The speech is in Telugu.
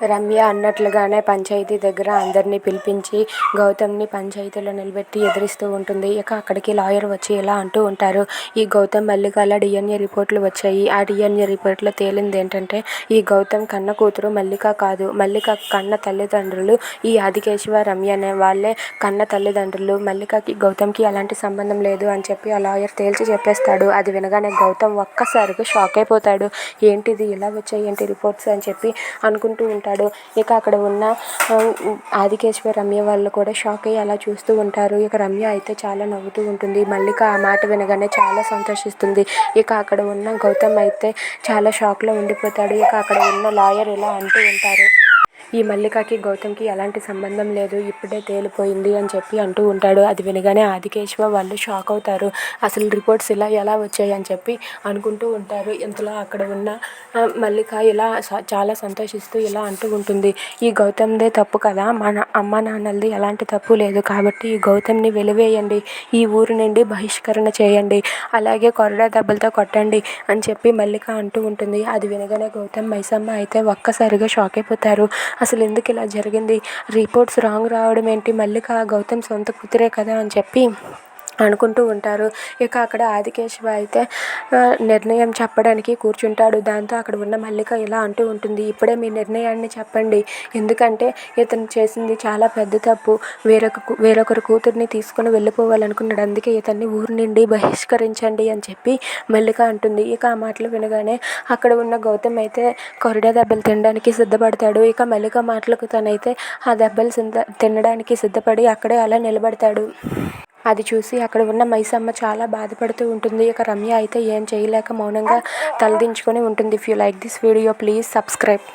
రమ్య అన్నట్లుగానే పంచాయతీ దగ్గర అందరినీ పిలిపించి గౌతమ్ని పంచాయతీలో నిలబెట్టి ఎదిరిస్తూ ఉంటుంది. ఇక అక్కడికి లాయర్ వచ్చి ఇలా అంటూ ఉంటారు. ఈ గౌతమ్ మల్లికాల డిఎన్ఏ రిపోర్ట్లు వచ్చాయి. ఆ డిఎన్ఏ రిపోర్ట్లో తేలింది ఏంటంటే ఈ గౌతమ్ కన్న కూతురు మల్లిక కాదు. మల్లిక కన్న తల్లిదండ్రులు ఈ ఆదికేశవ రమ్య అనే వాళ్ళే కన్న తల్లిదండ్రులు. మల్లికకి గౌతమ్కి అలాంటి సంబంధం లేదు అని చెప్పి ఆ లాయర్ తేల్చి చెప్పేస్తాడు. అది వినగానే గౌతమ్ ఒక్కసారిగా షాక్ అయిపోతాడు. ఏంటిది ఇలా వచ్చాయి ఏంటి రిపోర్ట్స్ అని చెప్పి అనుకుంటూ ఉంటాడు. ఇక అక్కడ ఉన్న ఆదికేశ్వర రమ్య వాళ్ళు కూడా షాక్ అయ్యి అలా చూస్తూ ఉంటారు. ఇక రమ్య అయితే చాలా నవ్వుతూ ఉంటుంది. మల్లిక ఆ మాట వినగానే చాలా సంతోషిస్తుంది. ఇక అక్కడ ఉన్న గౌతమ్ అయితే చాలా షాక్లో ఉండిపోతాడు. ఇక అక్కడ ఉన్న లాయర్ ఇలా అంటూ ఉంటారు. ఈ మల్లికకి గౌతమ్కి ఎలాంటి సంబంధం లేదు. ఇప్పుడే తేలిపోయింది అని చెప్పి అంటూ ఉంటాడు. అది వినగానే ఆదికేశవ వాళ్ళు షాక్ అవుతారు. అసలు రిపోర్ట్స్ ఇలా ఎలా వచ్చాయి అని చెప్పి అనుకుంటూ ఉంటారు. ఇంతలో అక్కడ ఉన్న మల్లిక ఇలా చాలా సంతోషిస్తూ ఇలా అంటూ ఉంటుంది. ఈ గౌతమ్దే తప్పు కదా? మన అమ్మ నాన్నలది ఎలాంటి తప్పు లేదు కాబట్టి ఈ గౌతమ్ని వెలివేయండి. ఈ ఊరు నుండి బహిష్కరణ చేయండి. అలాగే కొరడా దెబ్బలతో కొట్టండి అని చెప్పి మల్లిక అంటూ ఉంటుంది. అది వినగానే గౌతమ్ మైసమ్మ అయితే ఒక్కసారిగా షాక్ అయిపోతారు. అసలు ఎందుకు ఇలా జరిగింది? రిపోర్ట్స్ రాంగ్ రావడం ఏంటి? మల్లిక గౌతమ్ సొంత కూతురే కదా అని చెప్పి అనుకుంటూ ఉంటారు. ఇక అక్కడ ఆదికేశవ అయితే నిర్ణయం చెప్పడానికి కూర్చుంటాడు. దాంతో అక్కడ ఉన్న మల్లిక ఇలా అంటూ ఉంటుంది ఇప్పుడే మీ నిర్ణయాన్ని చెప్పండి. ఎందుకంటే ఇతను చేసింది చాలా పెద్ద తప్పు. వేరొక వేరొకరు కూతుర్ని తీసుకుని వెళ్ళిపోవాలనుకున్నాడు. అందుకే ఇతన్ని ఊరి నుండి బహిష్కరించండి అని చెప్పి మల్లిక అంటుంది. ఇక ఆ మాటలు వినగానే అక్కడ ఉన్న గౌతమ్ అయితే కొరడా దెబ్బలు తినడానికి సిద్ధపడతాడు. ఇక మల్లిక మాటలకు తనైతే ఆ దెబ్బలు సిద్ధ తినడానికి సిద్ధపడి అక్కడే అలా నిలబడతాడు. అది చూసి అక్కడ ఉన్న మైసమ్మ చాలా బాధపడుతూ ఉంటుంది. ఇక రమ్య అయితే ఏం చేయలేక మౌనంగా తలదించుకొని ఉంటుంది. If you like this video please subscribe